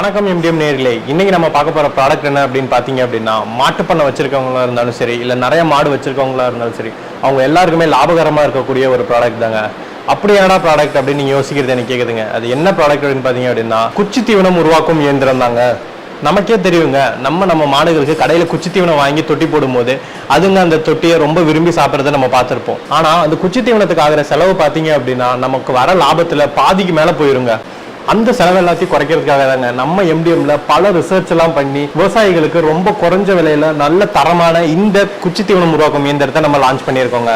வணக்கம் எம்டிஎம் நேர்களே இன்னைக்கு நம்ம பார்க்க போற ப்ராடக்ட் என்ன அப்படின்னு பார்த்தீங்க அப்படின்னா மாட்டுப்பண்ணை வச்சிருக்கவங்களா இருந்தாலும் சரி இல்லை நிறைய மாடு வச்சிருக்கவங்களா இருந்தாலும் சரி அவங்க எல்லாருக்குமே லாபகரமா இருக்கக்கூடிய ஒரு ப்ராடக்ட் தாங்க. அப்படியான ப்ராடக்ட் அப்படின்னு நீங்க யோசிக்கிறது எனக்கு கேக்குதுங்க. அது என்ன ப்ராடக்ட் அப்படின்னு பார்த்தீங்க அப்படின்னா குச்சி தீவனம் உருவாக்கும் இயந்திரம் தாங்க. நமக்கே தெரியுங்க நம்ம நம்ம மாடுகளுக்கு கடையில குச்சி தீவனம் வாங்கி தொட்டி போடும்போது அதுங்க அந்த தொட்டியை ரொம்ப விரும்பி சாப்பிட்றத நம்ம பார்த்துருப்போம். ஆனா அந்த குச்சி தீவனத்துக்கு ஆகிற செலவு பார்த்தீங்க அப்படின்னா நமக்கு வர லாபத்துல பாதிக்கு மேல போயிருங்க. அந்த செலவு எல்லாத்தையும் குறைக்கிறதுக்காக தாங்க. நம்ம எம்டிஎம்ல பல ரிசர்ச் எல்லாம் பண்ணி விவசாயிகளுக்கு ரொம்ப குறைஞ்ச விலையில நல்ல தரமான இந்த குச்சி தீவனம் உருவாக்கும் இயந்திரத்தை நம்ம லான்ச் பண்ணியிருக்கோங்க.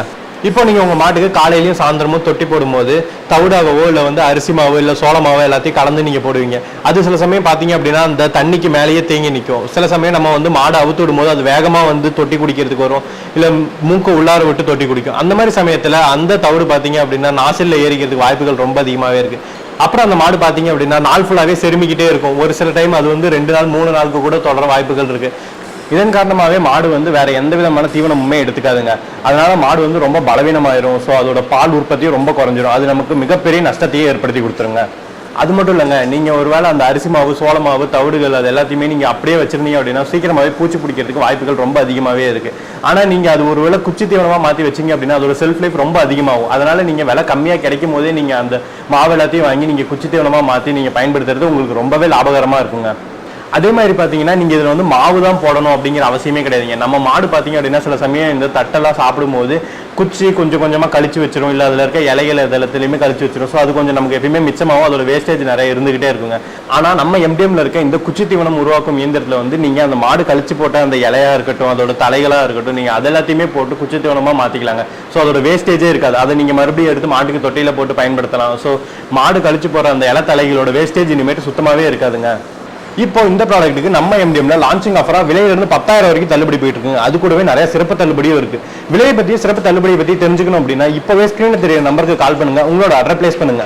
இப்போ நீங்க உங்க மாட்டுக்கு காலையிலயும் சாயந்தரமும் தொட்டி போடும்போது தவிடாகவோ இல்ல வந்து அரிசி மாவோ இல்ல சோளமாவோ எல்லாத்தையும் கலந்து நீங்க போடுவீங்க. அது சில சமயம் பாத்தீங்க அப்படின்னா அந்த தண்ணிக்கு மேலேயே தேங்கி நிற்கும் சில சமயம் நம்ம வந்து மாடு அவுத்து விடும்போது அது வேகமா வந்து தொட்டி குடிக்கிறதுக்கு வரும். இல்ல மூக்கு உள்ளார விட்டு தொட்டி குடிக்கும். அந்த மாதிரி சமயத்துல அந்த தவிடு பாத்தீங்க அப்படின்னா நாசில்ல ஏறிக்கிறதுக்கு வாய்ப்புகள் ரொம்ப அதிகமாவே இருக்கு. அப்புறம் அந்த மாடு பார்த்தீங்க அப்படின்னா நாள் ஃபுல்லாகவே செருமிக்கிட்டே இருக்கும். ஒரு சில டைம் அது வந்து ரெண்டு நாள் மூணு நாளுக்கு கூட தொடர வாய்ப்புகள் இருக்கு. இதன் காரணமாகவே மாடு வந்து வேற எந்த விதமான தீவனமுமே எடுத்துக்காதுங்க. அதனால மாடு வந்து ரொம்ப பலவீனமாயிரும். ஸோ அதோட பால் உற்பத்தியும் ரொம்ப குறைஞ்சிரும். அது நமக்கு மிகப்பெரிய நஷ்டத்தையே ஏற்படுத்தி கொடுத்துருங்க. அது மட்டும் இல்லைங்க நீங்க ஒருவேளை அந்த அரிசி மாவு சோள மாவு தவிடுகள் அது எல்லாத்தையுமே நீங்கள் அப்படியே வச்சுருந்தீங்க அப்படின்னா சீக்கிரமாகவே பூச்சி பிடிக்கிறதுக்கு வாய்ப்புகள் ரொம்ப அதிகமாகவே இருக்குது ஆனால் நீங்கள் அது ஒருவேளை குச்சி தீவனமாக மாற்றி வச்சீங்க அப்படின்னா அதோட செல்ஃப் லைஃப் ரொம்ப அதிகமாகும். அதனால் நீங்கள் விலை கம்மியாக கிடைக்கும் போதே நீங்கள் அந்த மாவு எல்லாத்தையும் வாங்கி நீங்கள் குச்சி தீவனமாக மாற்றி நீங்கள் பயன்படுத்துறது உங்களுக்கு ரொம்பவே லாபகரமாக இருக்குங்க. அதே மாதிரி பார்த்தீங்கன்னா நீங்கள் இதில் வந்து மாவு தான் போடணும் அப்படிங்கிற அவசியமே கிடையாதுங்க. நம்ம மாடு பார்த்தீங்க அப்படின்னா சில சமயம் இந்த தட்டெல்லாம் சாப்பிடும்போது குச்சி கொஞ்சம் கொஞ்சமாக கழிச்சு வச்சிரும். இல்லை அதில் இருக்க இலைகள் எல்லாத்துலேயுமே கழிச்சு வச்சிரும். ஸோ அது கொஞ்சம் நமக்கு எப்பயுமே மிச்சமாகவும் அதோட வேஸ்டேஜ் நிறைய இருந்துகிட்டே இருக்குங்க. ஆனால் நம்ம எம்டிஎம்ல இருக்க இந்த குச்சி தீவனம் உருவாக்கும் இயந்திரத்தில் வந்து நீங்கள் அந்த மாடு கழிச்சு போட்ட அந்த இலையாக இருக்கட்டும் அதோட தலைகளாக இருக்கட்டும் நீங்கள் அது எல்லாத்தையுமே போட்டு குச்சி தீவனமாக மாற்றிக்கலாங்க ஸோ அதோட வேஸ்டேஜே இருக்காது. அதை நீங்கள் மறுபடியும் எடுத்து மாட்டுக்கு தொட்டியில் போட்டு பயன்படுத்தலாம். ஸோ மாடு கழிச்சு போகிற அந்த இலை தலைகளோட வேஸ்டேஜ் இனிமேட்டு சுத்தமாகவே இருக்காதுங்க. இப்போ இந்த ப்ராடக்ட்டுக்கு நம்ம எம்டிஎம்ல லான்ச்சிங் ஆஃபரா விலையிலிருந்து பத்தாயிரம் வரைக்கும் தள்ளுபடி போயிட்டு இருக்கு அது கூடவே நிறைய சிறப்பு தள்ளுபடியும் இருக்கு. விலையை பத்தி சிறப்பு தள்ளுபடியை பத்தி தெரிஞ்சுக்கணும் அப்படின்னா இப்போவே ஸ்கிரீன்ல தெரிய நம்பருக்கு கால் பண்ணுங்க. உங்களோட அட்ரஸ் பிளேஸ் பண்ணுங்க.